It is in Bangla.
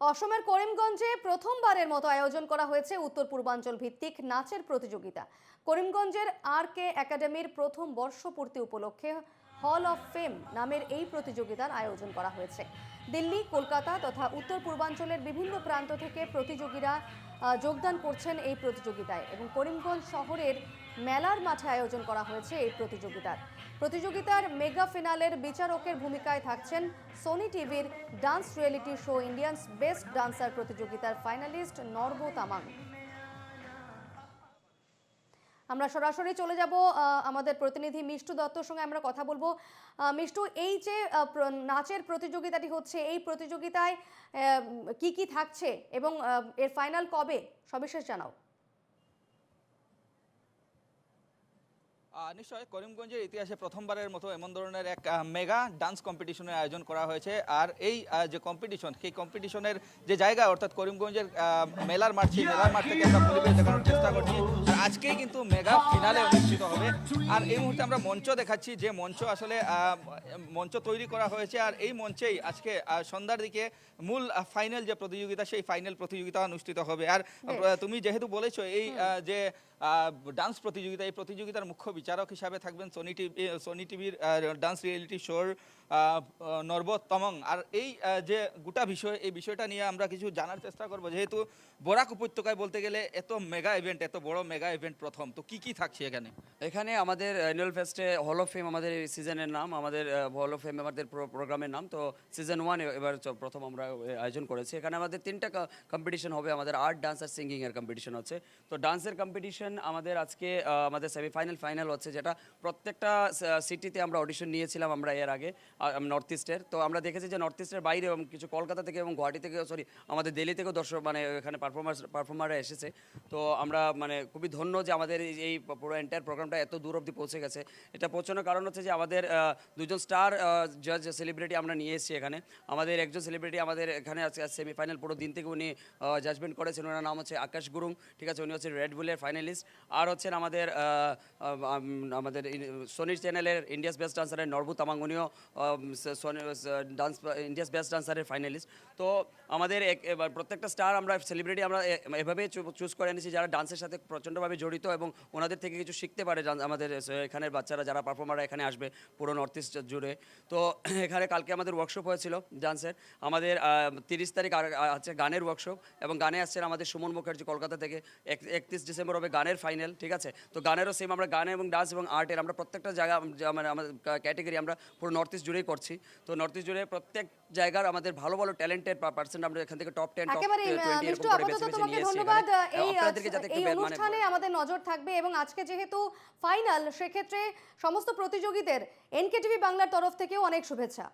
অসমের করিমগঞ্জে প্রথমবারের মতো আয়োজন করা হয়েছে উত্তর পূর্বাঞ্চল ভিত্তিক নাচের প্রতিযোগিতা। করিমগঞ্জের আর কে একাডেমির প্রথম বর্ষপূর্তি উপলক্ষে হল অফ ফেম নামের এই প্রতিযোগিতার আয়োজন করা হয়েছে। দিল্লি, কলকাতা তথা উত্তর পূর্বাঞ্চলের বিভিন্ন প্রান্ত থেকে প্রতিযোগীরা যোগদান করছেন এই প্রতিযোগিতায় এবং করিমগঞ্জ শহরের মেলার মাঠে আয়োজন করা হয়েছে এই প্রতিযোগিতার। প্রতিযোগিতার মেগা ফিনালের বিচারকের ভূমিকায় থাকছেন সোনি টিভির dance reality show Indians best dancer প্রতিযোগিতার ফাইনালিস্ট নর্ব তামাং। আমরা সরাসরি চলে যাব আমাদের প্রতিনিধি মিষ্টু দত্তর সঙ্গে আমরা কথা বলব। মিষ্টু, এই যে নাচের প্রতিযোগিতাটি হচ্ছে, এই প্রতিযোগিতায় কি কি থাকছে এবং এর ফাইনাল কবে? সবিশেষ জানাও। নিশ্চয় করিমগঞ্জের ইতিহাসে প্রথমবারের মতো এমন ধরনের এক মেগা ডান্স কম্পিটিশনের আয়োজন করা হয়েছে। আর এই যে কম্পিটিশন সেই কম্পিটিশনের যে জায়গা অর্থাৎ করিমগঞ্জের মেলার মাঠ সেই মেলার মাঠ থেকে আমরা পরিবেশ দেখানোর চেষ্টা করছি। আর আজকেই কিন্তু মেগা ফিনালে অনুষ্ঠিত হবে। আর এই মুহূর্তে আমরা মঞ্চ দেখাচ্ছি যে মঞ্চ আসলে মঞ্চ তৈরি করা হয়েছে। আর এই মঞ্চেই আজকে সন্ধ্যার দিকে মূল ফাইনাল যে প্রতিযোগিতা সেই ফাইনাল প্রতিযোগিতা অনুষ্ঠিত হবে। আর তুমি যেহেতু বলেছ এই যে ডান্স প্রতিযোগিতা, এই প্রতিযোগিতার মুখ্য বিচারক হিসাবে থাকবেন সোনি টিভি সোনি টিভির ডান্স রিয়েলিটি শোর নর্বত তমং। আর এই যে গোটা বিষয়, এই বিষয়টা নিয়ে আমরা কিছু জানার চেষ্টা করব। যেহেতু বরাক উপত্যকায় বলতে গেলে এত মেগা ইভেন্ট এত বড় মেগা ইভেন্ট প্রথম, তো কি কি থাকছে এখানে? এখানে আমাদের অ্যানুয়াল ফেস্টে হল অফ ফেম আমাদের সিজনের নাম, আমাদের হল অফ ফেম আমাদের প্রোগ্রামের নাম, তো সিজন ওয়ান এবার প্রথম আমরা আয়োজন করেছি। এখানে আমাদের তিনটা কম্পিটিশন হবে, আমাদের আর্ট ডান্স আর সিঙ্গিং এর কম্পিটিশন হচ্ছে। তো ডান্সের কম্পিটিশন আমাদের আজকে আমাদের সেমিফাইনাল ফাইনাল হচ্ছে, যেটা প্রত্যেকটা সিটিতে আমরা অডিশন নিয়েছিলাম আমরা এর আগে নর্থ ইস্টের তো আমরা দেখেছি যে নর্থ ইস্টের বাইরে এবং কিছু কলকাতা থেকে এবং গুয়াহাটি থেকে সরি আমাদের দিল্লি থেকেও দর্শক মানে এখানে পারফরমার্স পারফর্মাররা এসেছে। তো আমরা মানে খুবই ধন্য যে আমাদের এই- এই পুরো এন্টায়ার প্রোগ্রামটা এত দূর অবধি পৌঁছে গেছে। এটা পৌঁছানোর কারণ হচ্ছে যে আমাদের দুজন স্টার জাজ সেলিব্রিটি আমরা নিয়ে এসেছি এখানে। আমাদের একজন সেলিব্রিটি আমাদের এখানে আজকে সেমিফাইনাল পুরো দিন থেকে উনি জাজমেন্ট করেছেন। ওনার নাম হচ্ছে আকাশ গুরুং, ঠিক আছে? উনি হচ্ছে রেড বুলের ফাইনালিস্ট আর হচ্ছেন আমাদের আমাদের সোনির চ্যানেলের ইন্ডিয়াস বেস্ট ডান্সারের নরবু তামাং উনিও ডান্স ইন্ডিয়াস বেস্ট ডান্সারের ফাইনালিস্ট তো আমাদের প্রত্যেকটা স্টার আমরা সেলিব্রিটি আমরা এভাবে চুজ করে এনেছি যারা ডান্সের সাথে প্রচণ্ডভাবে জড়িত এবং ওনাদের থেকে কিছু শিখতে পারে আমাদের এখানের বাচ্চারা, যারা পারফর্মাররা এখানে আসবে পুরো নর্থ ইস্ট জুড়ে। তো এখানে কালকে আমাদের ওয়ার্কশপ হয়েছিল ডান্সের আমাদের তিরিশ তারিখ আছে গানের ওয়ার্কশপ এবং গানে আসছেন আমাদের সুমন মুখার্জি কলকাতা থেকে। একত্রিশ ডিসেম্বর হবে গানের ফাইনাল ঠিক আছে? তো গানেরও সেম আমরা গান এবং ডান্স এবং আর্টের আমরা প্রত্যেকটা জায়গা মানে আমাদের ক্যাটেগরি আমরা পুরো নর্থ ইস্ট জুড়েই করছি। তো নর্থ ইস্ট জুড়ে প্রত্যেক জায়গার আমাদের ভালো ভালো ট্যালেন্টেড পার্সেন্ট আমরা এখান থেকে টপ টেন টপ টোয়েন্টি এরকম করে বেছে বেছে নিয়ে এসেছি ধন্যবাদ। এখানে। এই আপনাদেরকে যাতে একটু এই বে- মানে অনুষ্ঠানে আমাদের নজর থাকবে এবং আজকে যেহেতু ফাইনাল সেক্ষেত্রে সমস্ত প্রতিযোগীদের এনকেটিভি বাংলার তরফ থেকেও অনেক শুভেচ্ছা।